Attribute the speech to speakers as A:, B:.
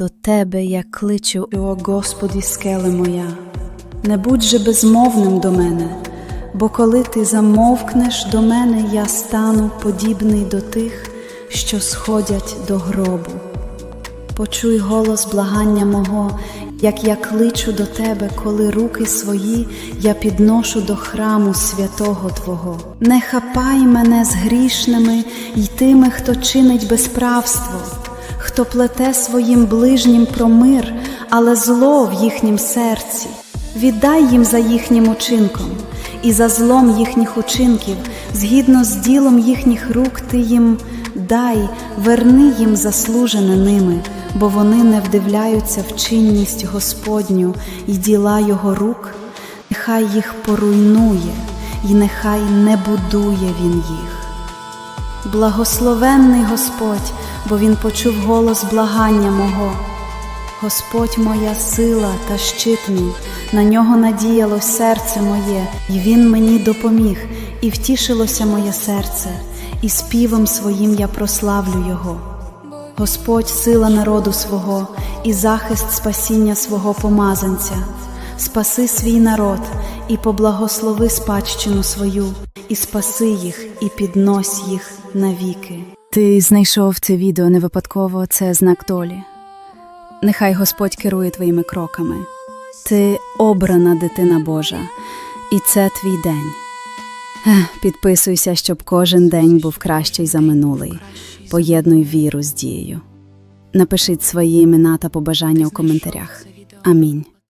A: До тебе я кличу,
B: О Господі, скеле моя, не будь же безмовним до мене, бо коли ти замовкнеш до мене, я стану подібний до тих, що сходять до гробу. Почуй голос благання мого, як я кличу до тебе, коли руки свої я підношу до храму святого Твого. Не хапай мене з грішними й тими, хто чинить безправство, хто плете своїм ближнім про мир, але зло в їхнім серці. Віддай їм за їхнім учинком, і за злом їхніх учинків, згідно з ділом їхніх рук, ти їм дай, верни їм заслужене ними, бо вони не вдивляються в чинність Господню і діла Його рук, нехай їх поруйнує, і нехай не будує він їх. Благословенний Господь, бо Він почув голос благання мого. Господь моя сила та щит мій, на нього надіялось серце моє, і Він мені допоміг, і втішилося моє серце, і співом своїм я прославлю Його. Господь сила народу свого і захист спасіння свого помазанця. Спаси свій народ і поблагослови спадщину свою, і спаси їх, і піднось їх навіки.
A: Ти знайшов це відео не випадково, це знак долі. Нехай Господь керує твоїми кроками. Ти обрана дитина Божа, і це твій день. Підписуйся, щоб кожен день був кращий за минулий. Поєднуй віру з дією. Напишіть свої імена та побажання у коментарях. Амінь.